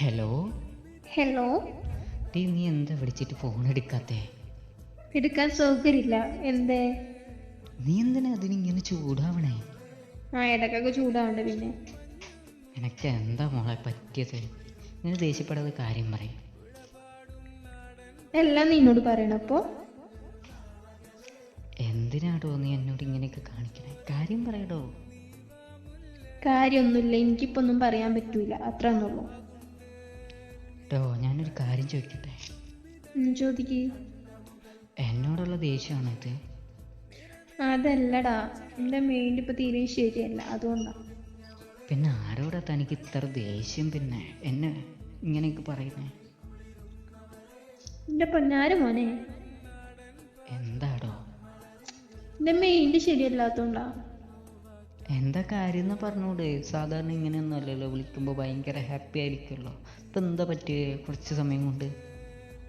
Hello hello tea നീ എന്താ വിളിച്ചിട്ട് ഫോൺ എടുക്കാത്തേ? എടുക്കാൻ സൗകര്യമില്ല. എന്തേ? നീ എന്തിനാ അതിനിങ്ങനെ ചൂടാവണേ? ആ ഇടക്കൊക്കെ ചൂടാവണ്ട പിന്നെ. എനക്ക് എന്താ മോളെ പറ്റിയത്? ഇങ്ങനെ ദേഷ്യപ്പെടാതെ കാര്യം പറയും. എല്ലാം നിന്നോട് പറയണപ്പോ എന്തിനാടോ നീ എന്നോട് ഇങ്ങനെയൊക്കെ കാണിക്കണേ? കാര്യം പറയടോ. കാര്യമൊന്നുമില്ല. എനിക്കിപ്പോ ഒന്നും പറയാൻ പറ്റൂല. അത്ര ഒന്നുള്ളൂ ടോ ഞാനൊരു കാര്യം ചോദിക്കട്ടെ? ചോദിക്ക്. എന്നോടുള്ള ദേഷ്യമാണ് ഇത് അതല്ലടാ എന്റെ മൈൻഡ് ഇപ്പൊ തീരെ ശരിയല്ല അതുകൊണ്ടാ. പിന്നെ ആരോടാ തനിക്ക് ഇത്ര ദേഷ്യം പിന്നെ? എന്നെ ഇങ്ങനെയൊക്കെ പറയുന്നേ? എന്റെ പൊന്നാര മോനെ. എന്താടോ? എന്റെ മൈൻഡ് ശരിയല്ലാത്തോണ്ടാ. എന്താ കാര്യം എന്ന് പറഞ്ഞൂടെ? സാധാരണ ഇങ്ങനെയൊന്നും അല്ലല്ലോ വിളിക്കുമ്പോൾ ഭയങ്കര ഹാപ്പി ആയിരിക്കുമല്ലോ. ഇപ്പം എന്താ പറ്റിയ കുറച്ച് സമയം കൊണ്ട്?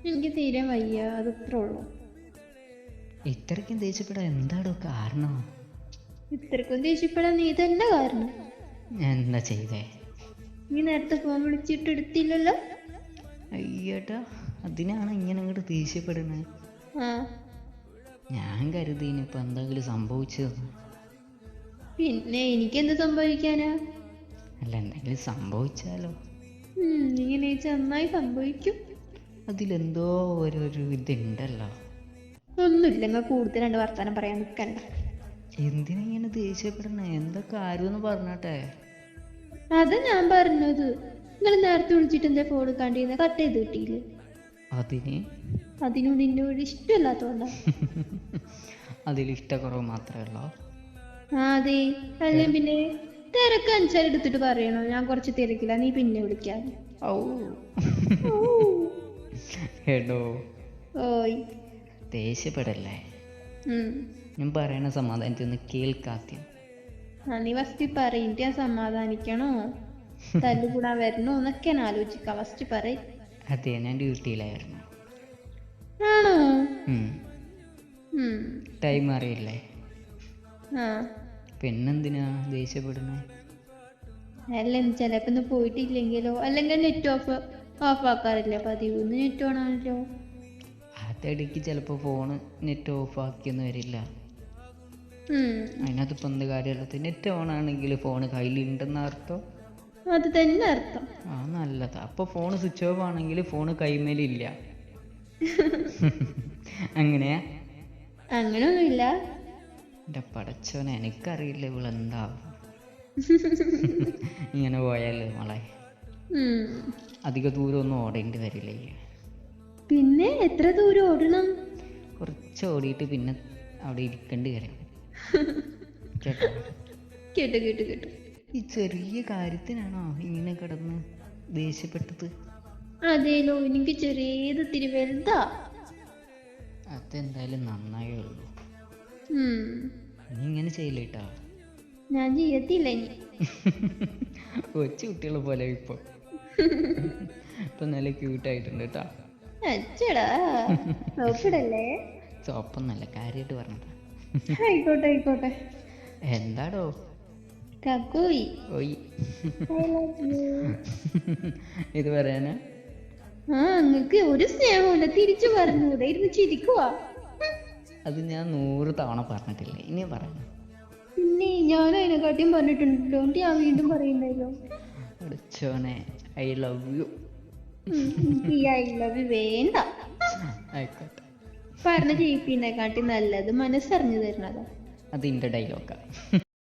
എനിക്ക് തീരെ വയ്യ. അത് ഇത്രേ ഉള്ളൂ. ഇത്രയ്ക്കും ദേഷ്യപ്പെടാൻ എന്താടോ കാരണം? ഇത്രക്കും ദേഷ്യപ്പെടാൻ നീ തന്നെ കാരണം? ഞാൻ എന്താ ചെയ്തേ? നീ നേരത്തെ ഫോൺ വിളിച്ചിട്ട് എടുത്തില്ലല്ലോ? അയ്യേട്ടാ അതിനാണ് ഇങ്ങനെ അങ്ങോട്ട് ദേഷ്യപ്പെടുന്നത്. ആ. ഞാൻ കരുതി ഇനിയിപ്പോൾ എന്തെങ്കിലും സംഭവിച്ചതെന്ന് പിന്നെ എനിക്കെന്ത് സംഭവിക്കാനാ? അല്ല എന്തെങ്കിലും സംഭവിച്ചാലോ? ഇങ്ങനെ നന്നായി സംഭവിക്കും. അതിലെന്തോ ഒരു ഒരു ഇതുണ്ടല്ലോ. ഒന്നുമില്ല നിങ്ങൾ കൂടുതൽ രണ്ട് വർത്താനം പറയാൻ നിൽക്കണ്ട എന്തിനാ ഇങ്ങനെ ദേഷ്യപ്പെടണേ? എന്താ കാര്യമെന്ന് പറഞ്ഞാട്ടെ? അത് ഞാൻ പറഞ്ഞത്. നിങ്ങൾ നേരത്തെ വിളിച്ചിട്ട് എന്താ ഫോൺ കണ്ടിരുന്ന കട്ട് ചെയ്ത് കിട്ടിയില്ലേ? അതിന്? അതിനോട് എന്നോട് ഇഷ്ടമല്ലാത്തോണ്ടാ. അതിൽ ഇഷ്ടക്കുറവ് മാത്രമേ ഉള്ളൂ? ആ അതെ അല്ലേ പിന്നെ? തിരക്ക് അഞ്ചാൽ എടുത്തിട്ട് പറയണോ? ഞാൻ കുറച്ച് തിരക്കില്ല നീ പിന്നെ വിളിക്കാം ഔ. എടോ. ഓയ്. ദേഷ്യപ്പെടല്ലേ? ഉം. ഞാൻ പറയണ സമാധാനത്തിൽ ഒന്ന് കേൾക്കാദ്യം ആ നീ ഫസ്റ്റ് പറയിട്ട് ഞാൻ സമാധാനിക്കണോ? തല്ലുകൂടാൻ വരണോ? എന്നൊക്കെ ഞാൻ ആലോചിക്കാം. ഫസ്റ്റ് പറ അതെ ഞാൻ ഡ്യൂട്ടിയിലായിരുന്നു. ആണോ? ഉം. ഉം. ടൈം അറിയില്ലേ? പിന്നെന്തിനാ ദേഷ്യപ്പെടുന്നത് അല്ല ചിലപ്പോ ഇന്ന് പോയിട്ടില്ലെങ്കിലോ? അല്ലെങ്കിൽ നെറ്റ് ഓഫ് ഓഫ് ആക്കാറില്ല പതിവുന്ന് നെറ്റ് ഓൺ ആണല്ലോ. അതിടയ്ക്ക് ചിലപ്പോ ഫോണ് നെറ്റ് ഓഫ് ആക്കിയെന്ന് വരില്ല. അതിനകത്തിപ്പോ എന്ത് കാര്യമുള്ളത് നെറ്റ് ഓൺ ആണെങ്കിൽ ഫോൺ കയ്യിലുണ്ടെന്ന അർത്ഥം? അത് തന്നെ അർത്ഥം. ആ നല്ലത്. അപ്പൊ ഫോൺ സ്വിച്ച് ഓഫ് ആണെങ്കിൽ ഫോൺ കൈമേലില്ല. അങ്ങനെയാ? അങ്ങനെയൊന്നുമില്ല എന്റെ പടച്ചോനെ എനിക്കറിയില്ല ഇവളെന്താവും ഇങ്ങനെ പോയാലോ മളെ. അധിക അധിക ദൂരമൊന്നും ഓടേണ്ടി വരില്ല? പിന്നെ എത്ര ദൂരം ഓടണം? കുറച്ച് ഓടിയിട്ട് പിന്നെ അവിടെ ഇരിക്കേണ്ടി വരും. കേട്ടോ? കേട്ടു കേട്ടു കേട്ടു. ഈ ചെറിയ കാര്യത്തിനാണോ ഇങ്ങനെ കിടന്ന് ദേഷ്യപ്പെട്ടത്? അതേലോ എനിക്ക് ചെറിയത് തിരി വലുതാ. അതെന്തായാലും നന്നായേ ഉള്ളൂ. നീ ഇങ്ങനെ ചെയ്യില്ല കേട്ടാ ഞാൻ ചെയ്യത്തില്ല ഇനി. കൊച്ചു കുട്ടികളെ പോലെ ഇപ്പൊ. ഇപ്പൊ നല്ല ക്യൂട്ട് ആയിട്ടുണ്ട് അച്ചടാ നോക്കിടല്ലേ ചോപ്പൊന്നല്ല കാര്യമായിട്ട് പറഞ്ഞതാ. ആയിക്കോട്ടെ ആയിക്കോട്ടെ. എന്താടോ കക്കോയി. ഓയ്. ഇത് പറയാനാ? ആ നിങ്ങക്ക് ഒരു സ്നേഹമില്ല തിരിച്ചു പറഞ്ഞൂടെ ഇരുന്ന് ചിരിക്കുവാ. അത് ഞാൻ നൂറ് തവണ പറഞ്ഞിട്ടില്ല? ഇനി പറയണം നീ ഞാൻ അതിനെക്കാട്ടിയും പറഞ്ഞിട്ടുണ്ടല്ലോ. ഞാൻ വീണ്ടും പറയുന്നല്ലോ അടിച്ചോനെ I love you. I love വേണ്ട. ആയിക്കോട്ടെ. പറഞ്ഞ ജയിപ്പിനെക്കാട്ടി നല്ലത് മനസ്സറിഞ്ഞു തരുന്നതാ. അതിന്റെ ഡയലോഗാ